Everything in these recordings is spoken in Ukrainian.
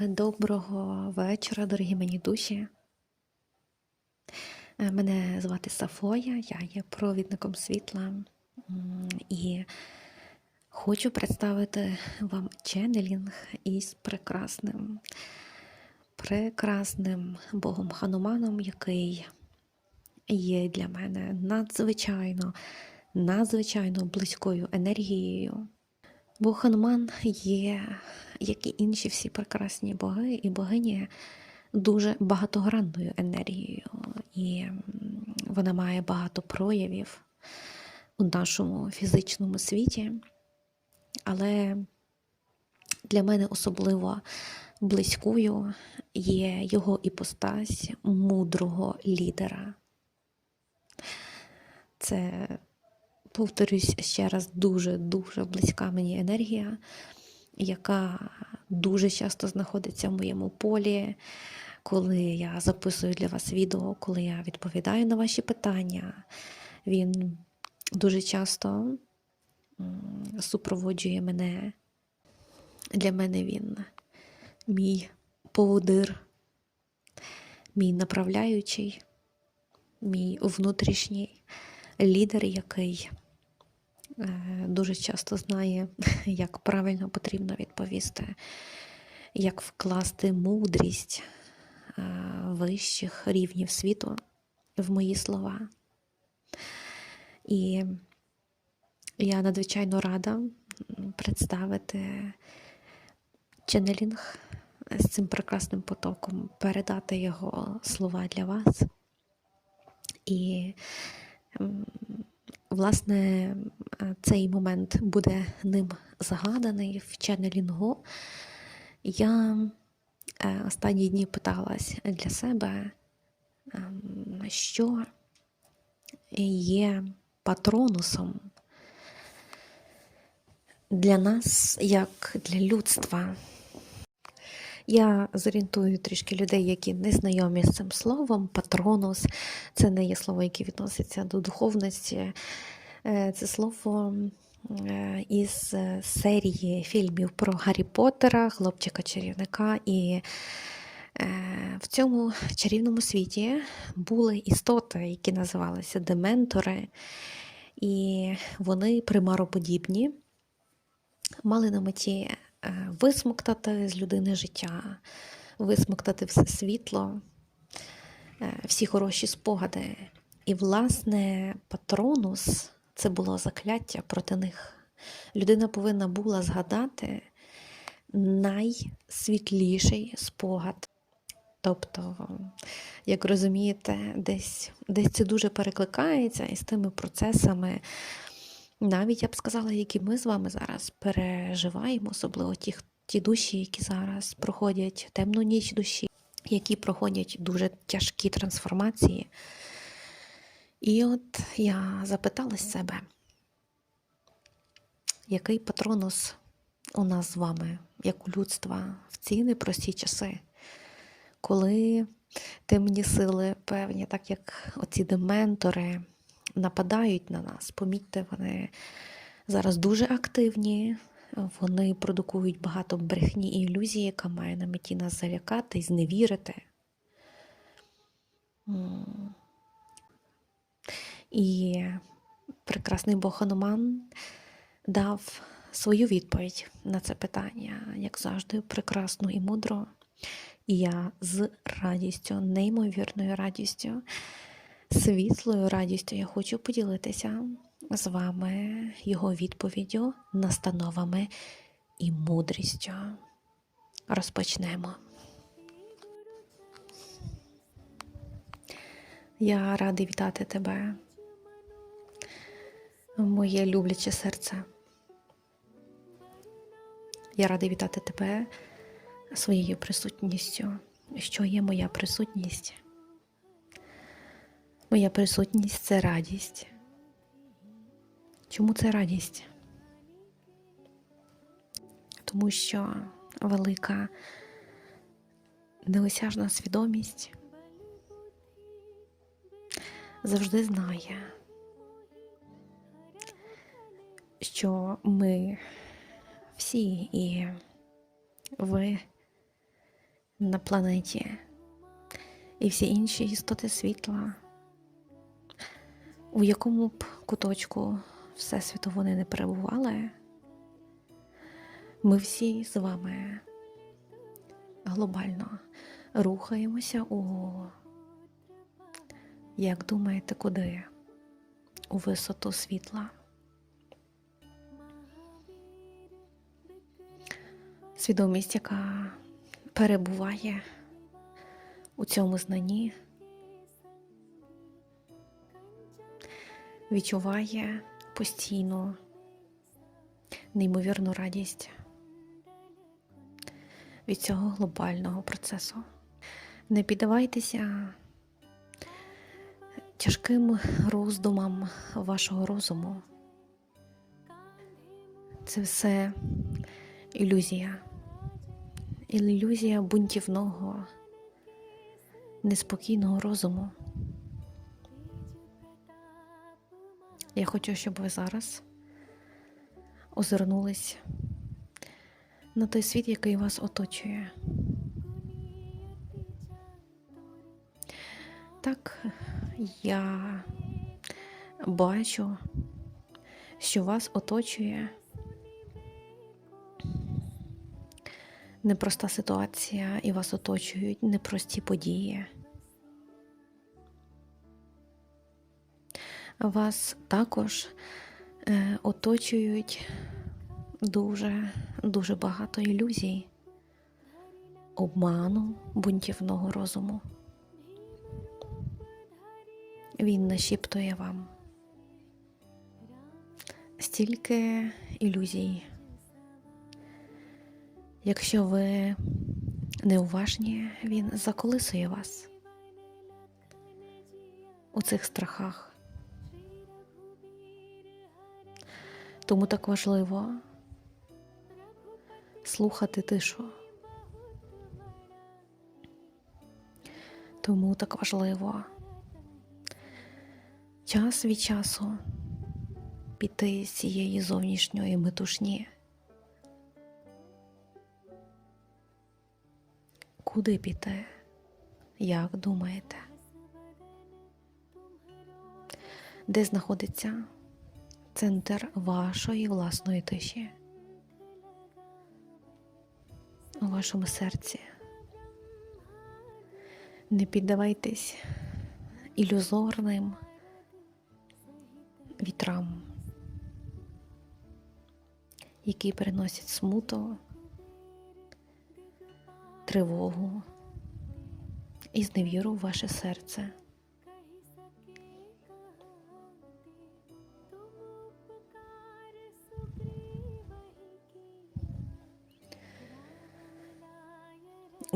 Доброго вечора, дорогі мені душі. Е, Мене звати Сафоя, я є провідником світла і хочу представити вам ченнелінг із прекрасним, прекрасним Богом Хануманом, який є для мене надзвичайно, надзвичайно близькою енергією. Бог Хануман є, як і інші всі прекрасні боги і богині, дуже багатогранною енергією, і вона має багато проявів у нашому фізичному світі. Але для мене особливо близькою є його іпостась мудрого лідера. Це повторюсь ще раз, дуже-дуже близька мені енергія, яка дуже часто знаходиться в моєму полі, коли я записую для вас відео, коли я відповідаю на ваші питання. Він дуже часто супроводжує мене. Для мене він мій поводир, мій направляючий, мій внутрішній лідер, який дуже часто знає, як правильно потрібно відповісти, як вкласти мудрість е, вищих рівнів світу в мої слова. І я надзвичайно рада представити ченнелінг з цим прекрасним потоком, передати його слова для вас. І власне е, цей момент буде ним згаданий в ченнелінгу. Я е, останні дні питалась для себе, ем, що є патронусом для нас, як для людства. Я зорієнтую трішки людей, які не знайомі з цим словом. Патронус це не є слово, яке відноситься до духовності. Е, Це слово е, із е, серії фільмів про Гаррі Поттера, хлопчика-чарівника. І в цьому чарівному світі були істоти, які називалися дементори, і вони примароподібні мали на меті висмоктати з людини життя, висмоктати все світло, е, всі хороші спогади. І, власне, патронус це було закляття проти них. Людина повинна була згадати найсвітліший спогад. Тобто, як розумієте, десь, десь це дуже перекликається із тими процесами, навіть я б сказала, які ми з вами зараз переживаємо, особливо ті, ті душі, які зараз проходять темну ніч душі, які проходять дуже тяжкі трансформації. І от я запитала себе, який патронус у нас з вами, як у людства, в ці непрості часи, коли темні сили певні, так як оці дементори нападають на нас. Помітьте, вони зараз дуже активні, вони продукують багато брехні і ілюзії, яка має на меті нас залякати і зневірити. І прекрасний Бог Хануман дав свою відповідь на це питання, як завжди, прекрасну і мудро. І я з радістю, неймовірною радістю, світлою радістю я хочу поділитися з вами його відповіддю, настановами і мудрістю. Розпочнемо. Я радий вітати тебе, моє любляче серце. Я радий вітати тебе своєю присутністю. Що є моя присутність? Моя присутність це радість. Чому це радість? Тому що велика неосяжна свідомість завжди знає, що ми всі і ви на планеті і всі інші істоти світла, у якому б куточку Всесвіту вони не перебували, ми всі з вами глобально рухаємося у, як думаєте, куди? У висоту світла. Свідомість, яка перебуває у цьому знанні, відчуває постійну неймовірну радість від цього глобального процесу. Не піддавайтеся тяжким роздумам вашого розуму. Це все ілюзія. Ілюзія бунтівного, неспокійного розуму. Я хочу, щоб ви зараз озирнулись на той світ, який вас оточує. Так, я бачу, що вас оточує непроста ситуація, і вас оточують непрості події. Вас також е, оточують дуже, дуже багато ілюзій, обману бунтівного розуму. Він нашіптує вам стільки ілюзій. Якщо ви неуважні, він заколисує вас у цих страхах. Тому так важливо слухати тишу. Тому так важливо час від часу піти з цієї зовнішньої метушні. Куди піти? Як думаєте? Де знаходиться центр вашої власної тиші? У вашому серці. Не піддавайтесь ілюзорним вітрам, які приносять смуту, тривогу і зневіру в ваше серце.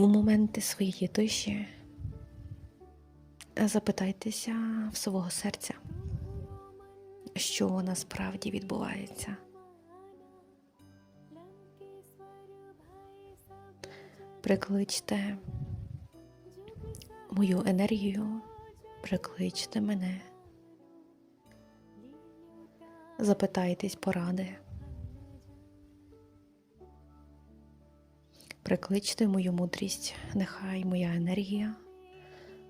У моменти своєї тиші запитайтеся в свого серця, що насправді відбувається. Прикличте мою енергію, прикличте мене, запитайтесь поради. Прикличте мою мудрість, нехай моя енергія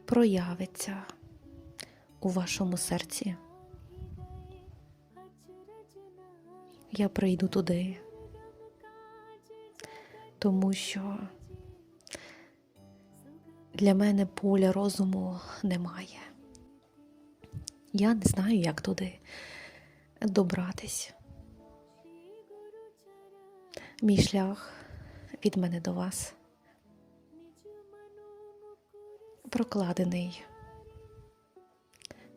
проявиться у вашому серці. Я прийду туди, тому що для мене поля розуму немає. Я не знаю, як туди добратись. Мій шлях від мене до вас прокладений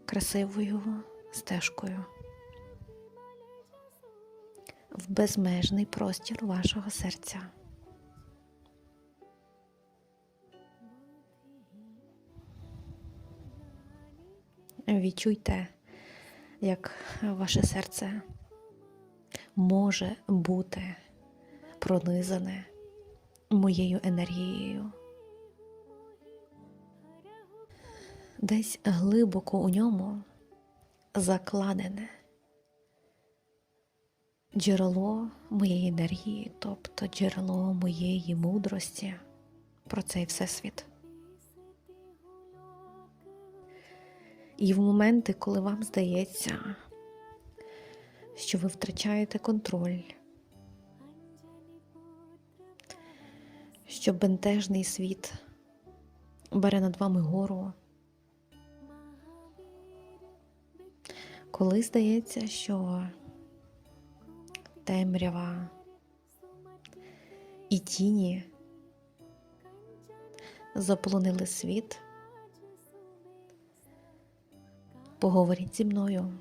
красивою стежкою в безмежний простір вашого серця. Відчуйте, як ваше серце може бути пронизане моєю енергією. Десь глибоко у ньому закладене джерело моєї енергії, тобто джерело моєї мудрості, про цей всесвіт. І в моменти, коли вам здається, що ви втрачаєте контроль, що бентежний світ бере над вами гору, коли здається, що темрява і тіні заполонили світ. Поговоріть зі мною.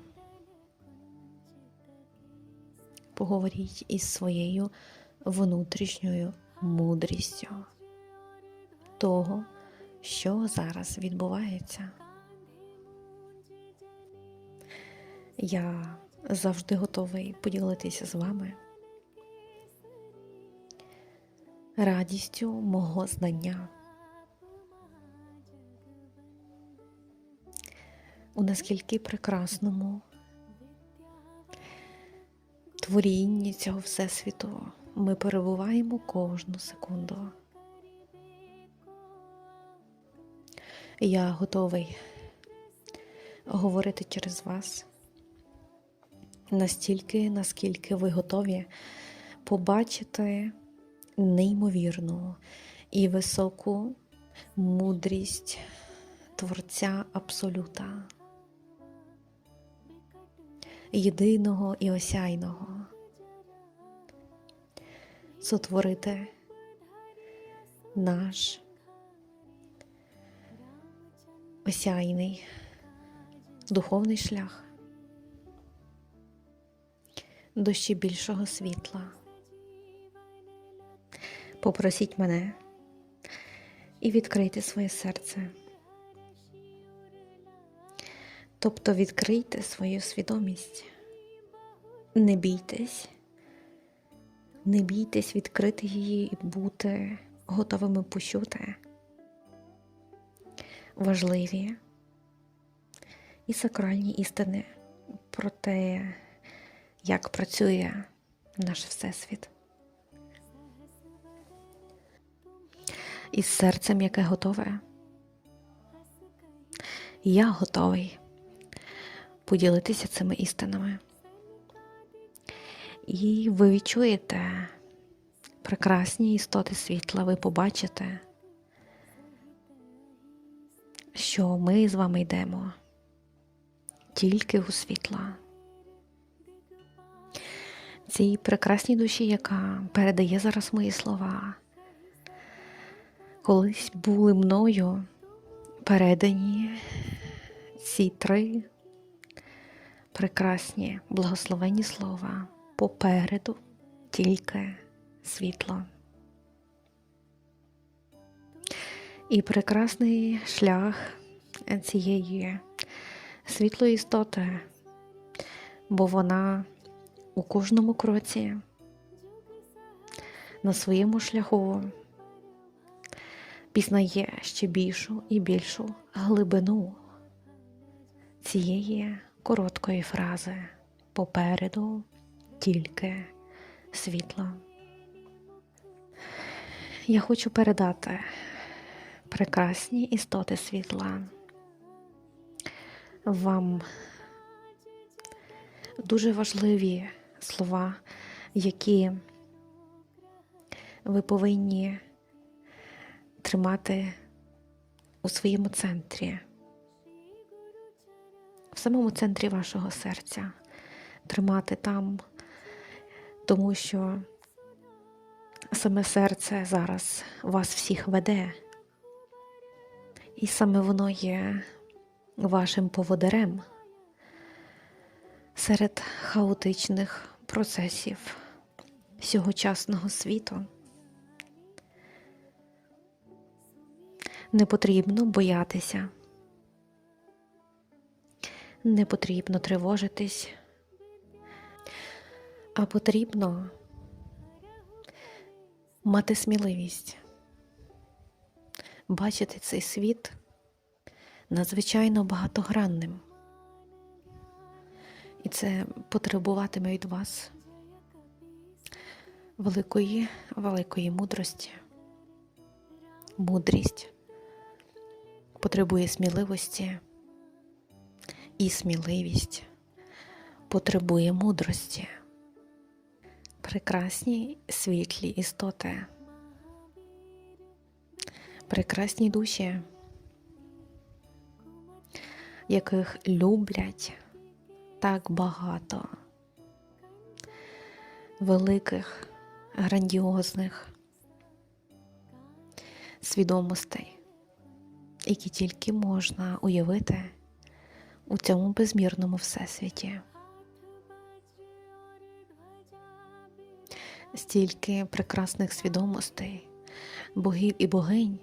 Поговоріть із своєю внутрішньою мудрістю того, що зараз відбувається. Я завжди готовий поділитися з вами радістю мого знання. у наскільки прекрасному творінні цього Всесвіту ми перебуваємо кожну секунду. Я готовий говорити через вас настільки, наскільки ви готові побачити неймовірну і високу мудрість Творця Абсолюта єдиного і осяйного. Сотворити наш осяйний духовний шлях до ще більшого світла. Попросіть мене і відкрийте своє серце. Тобто відкрийте свою свідомість. Не бійтесь, не бійтесь відкрити її і бути готовими почути важливі і сакральні істини про те, як працює наш Всесвіт. Із серцем, яке готове. Я готовий поділитися цими істинами. І ви відчуєте прекрасні істоти світла, ви побачите, що ми з вами йдемо тільки у світла. Цій прекрасній душі, яка передає зараз мої слова, колись були мною передані ці три прекрасні благословенні слова попереду тільки світло. І прекрасний шлях цієї світлої істоти, бо вона у кожному кроці на своєму шляху пізнає ще більшу і більшу глибину цієї короткої фрази попереду тільки світло. Я хочу передати прекрасні істоти світла вам дуже важливі слова, які ви повинні тримати у своєму центрі в самому центрі вашого серця, тримати там, тому що саме серце зараз вас всіх веде, і саме воно є вашим поводирем серед хаотичних процесів сьогочасного світу. Не потрібно боятися. Не потрібно тривожитись, а потрібно мати сміливість, бачити цей світ надзвичайно багатогранним. І це потребуватиме від вас великої, великої мудрості, мудрість, потребує сміливості, і сміливість потребує мудрості. Прекрасні світлі істоти, прекрасні душі, яких люблять так багато великих, грандіозних свідомостей, які тільки можна уявити у цьому безмірному всесвіті. Стільки прекрасних свідомостей, богів і богинь.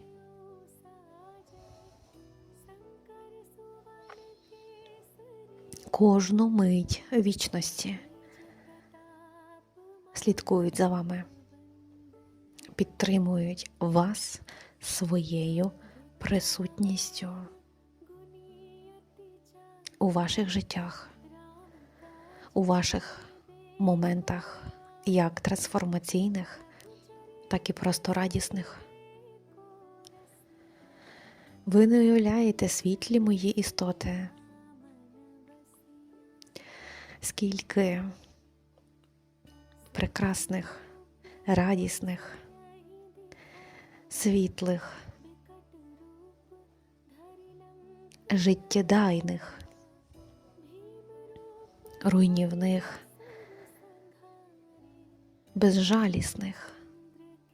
Кожну мить вічності слідкують за вами, підтримують вас своєю присутністю у ваших життях, у ваших моментах, як трансформаційних, так і просто радісних. Ви не уявляєте світлі мої істоти, скільки прекрасних, радісних, світлих, життєдайних, руйнівних, безжалісних,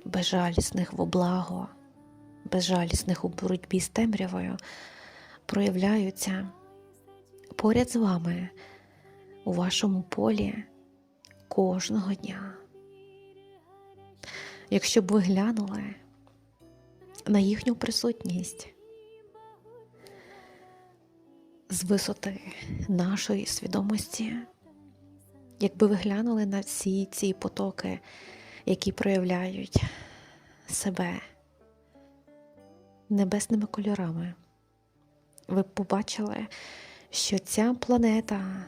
безжалісних в облаго, безжалісних у боротьбі з темрявою проявляються поряд з вами у вашому полі кожного дня. Якщо б ви глянули на їхню присутність з висоти нашої свідомості, якби ви глянули на всі ці потоки, які проявляють себе небесними кольорами, ви б побачили, що ця планета,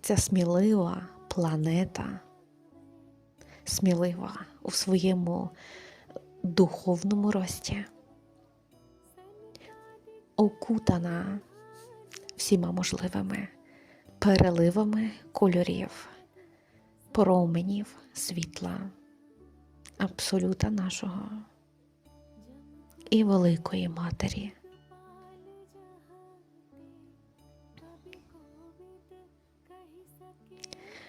ця смілива планета, смілива у своєму духовному рості, окутана всіма можливими переливами кольорів, променів світла, абсолюта нашого і великої матері.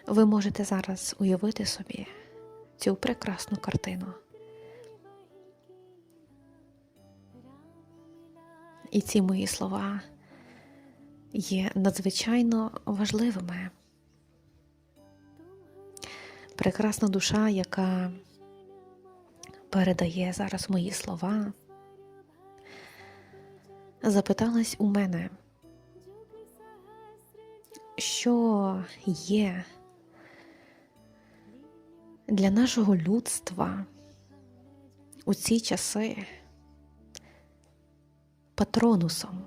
Ви можете зараз уявити собі цю прекрасну картину. І ці мої слова є надзвичайно важливими. Прекрасна душа, яка передає зараз мої слова, запиталась у мене, що є для нашого людства у ці часи патронусом,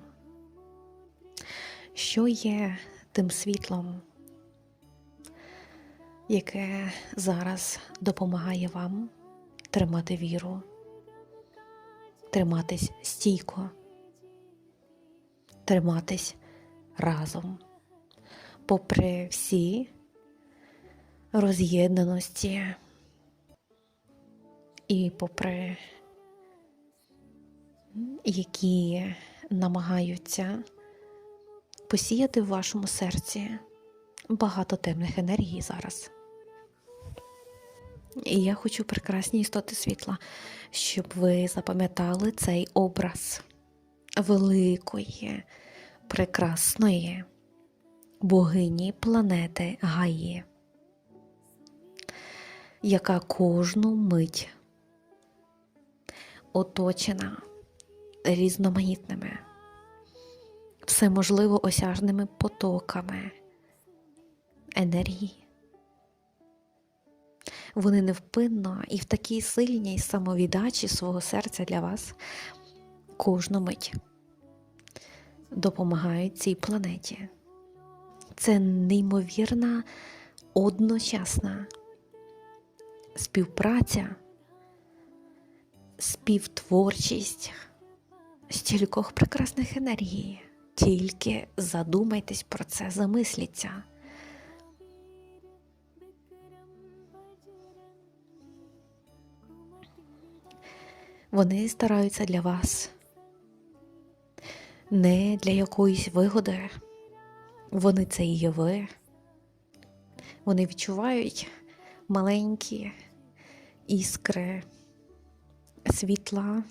що є тим світлом, яке зараз допомагає вам тримати віру, триматись стійко, триматись разом, попри всі роз'єднаності і попри які намагаються посіяти в вашому серці багато темних енергій зараз. І я хочу прекрасні істоти світла, щоб ви запам'ятали цей образ великої, прекрасної богині планети Гаї яка кожну мить оточена різноманітними, всеможливо осяжними потоками енергії. Вони невпинно і в такій сильній самовіддачі свого серця для вас кожну мить допомагають цій планеті. Це неймовірна одночасна співпраця співтворчість стількох прекрасних енергій. Тільки задумайтесь про це, замисліться. Вони стараються для вас не для якоїсь вигоди. Вони це і є ви. Вони відчувають маленькі іскри світла,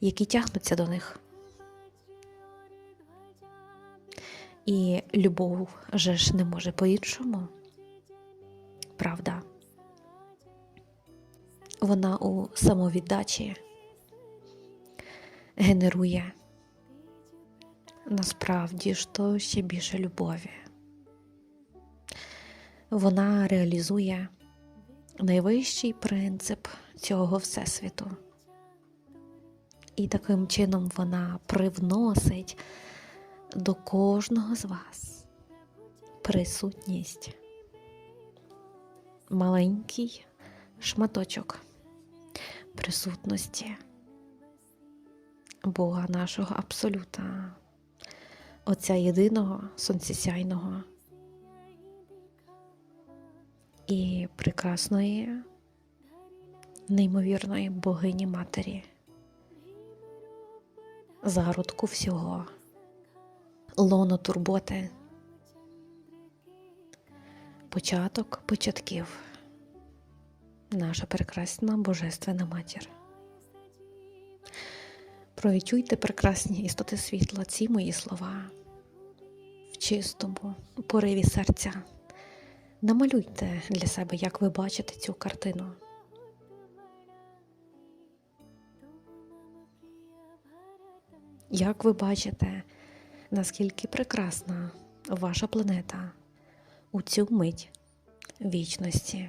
які тягнуться до них. І любов же ж не може по-іншому. Правда. Вона у самовіддачі генерує насправді ж то ще більше любові. Вона реалізує найвищий принцип цього Всесвіту. І таким чином вона привносить до кожного з вас присутність, маленький шматочок присутності Бога нашого Абсолюта, Отця єдиного сонцесяйного і прекрасної, неймовірної богині Матері, зародку всього, лоно турботи, початок початків, наша прекрасна Божественна Матір. Провідчуйте прекрасні істоти світла, ці мої слова в чистому пориві серця. Намалюйте для себе, як ви бачите цю картину. Як ви бачите, наскільки прекрасна ваша планета у цю мить вічності?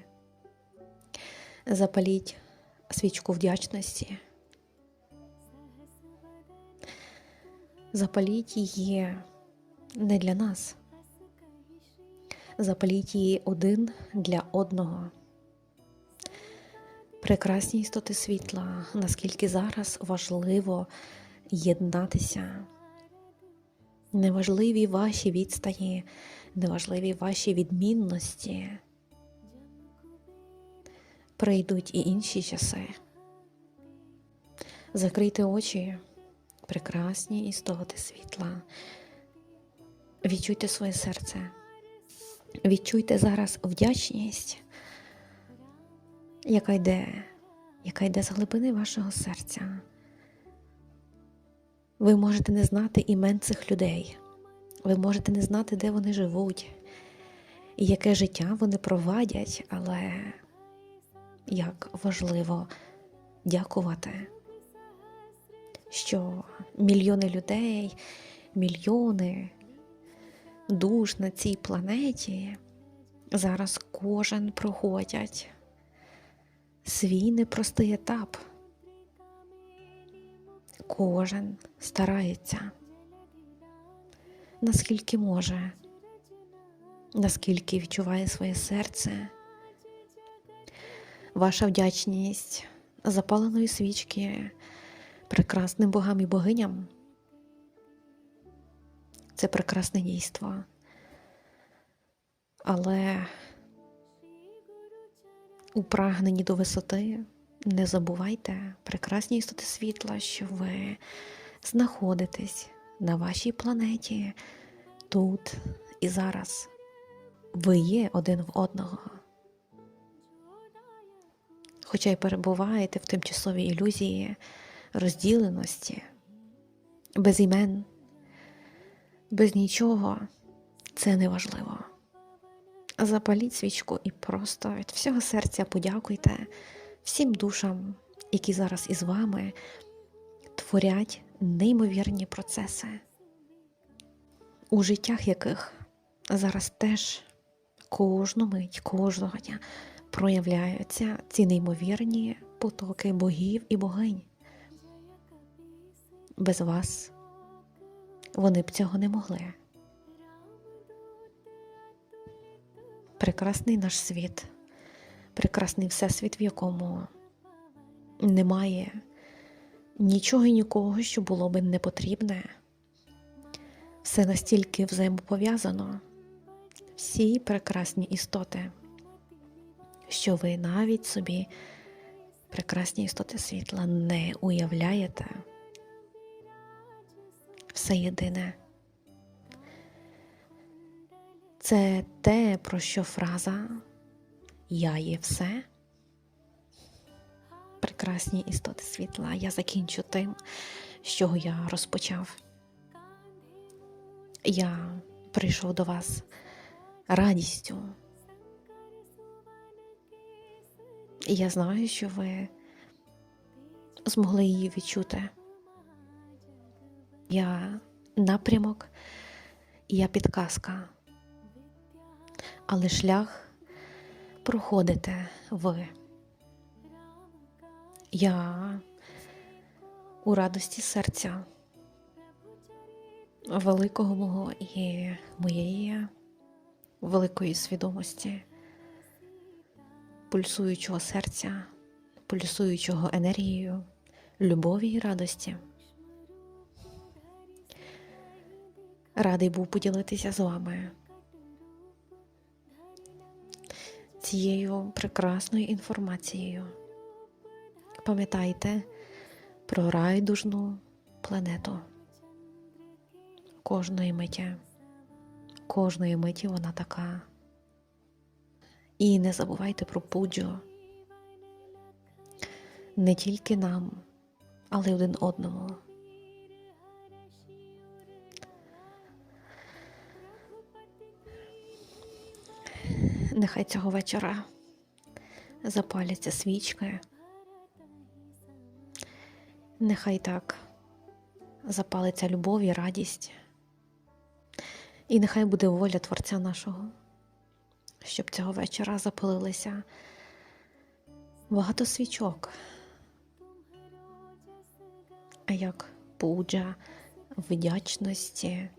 Запаліть свічку вдячності. Запаліть її не для нас. Запаліть її один для одного. Прекрасні істоти світла, наскільки зараз важливо єднатися. Неважливі ваші відстані, неважливі ваші відмінності. Прийдуть і інші часи. Закрийте очі, прекрасні істоти світла. Відчуйте своє серце. Відчуйте зараз вдячність, яка йде, яка йде з глибини вашого серця. Ви можете не знати імен цих людей, ви можете не знати, де вони живуть, і яке життя вони провадять, але як важливо дякувати, що мільйони людей, мільйони душ на цій планеті зараз кожен проходять свій непростий етап. Кожен старається, наскільки може, наскільки відчуває своє серце, ваша вдячність запаленої свічки прекрасним богам і богиням. Це прекрасне дійство. Але у прагненні до висоти не забувайте, прекрасні істоти світла, що ви знаходитесь на вашій планеті тут і зараз. Ви є один в одного. Хоча й перебуваєте в тимчасовій ілюзії розділеності, без імен без нічого це не важливо. Запаліть свічку і просто від всього серця подякуйте всім душам, які зараз із вами творять неймовірні процеси, у життях яких зараз теж кожну мить, кожного дня проявляються ці неймовірні потоки богів і богинь. Без вас вони б цього не могли. Прекрасний наш світ, прекрасний всесвіт, в якому немає нічого і нікого, що було би не потрібне. Все настільки взаємопов'язано, всі прекрасні істоти, що ви навіть собі прекрасні істоти світла не уявляєте. Все єдине. Це те, про що фраза Я є все. Прекрасні істоти світла. Я закінчу тим, з чого я розпочав. Я прийшов до вас радістю. І я знаю, що ви змогли її відчути. Я напрямок, я підказка, але шлях проходите ви. Я у радості серця великого мого і моєї великої свідомості, пульсуючого серця, пульсуючого енергією, любові і радості. Радий був поділитися з вами цією прекрасною інформацією. Пам'ятайте про райдужну планету кожної миті. Кожної миті вона така. І не забувайте про пуджу. Не тільки нам, але й один одному. Нехай цього вечора запаляться свічки. Нехай так запалиться любов і радість. І нехай буде воля Творця нашого, щоб цього вечора запалилися багато свічок, а як пуджа вдячності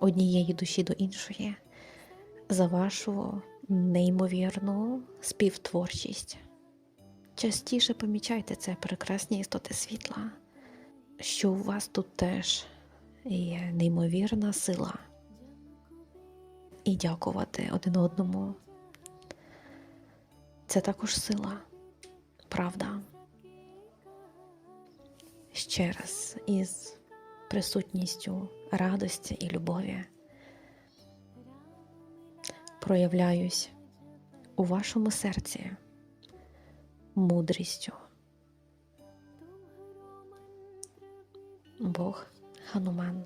однієї душі до іншої за вашу неймовірну співтворчість. Частіше помічайте це прекрасні істоти світла, що у вас тут теж є неймовірна сила. І дякувати один одному. Це також сила, правда. Ще раз із присутністю радості і любові проявляюсь у вашому серці мудрістю. Бог Хануман.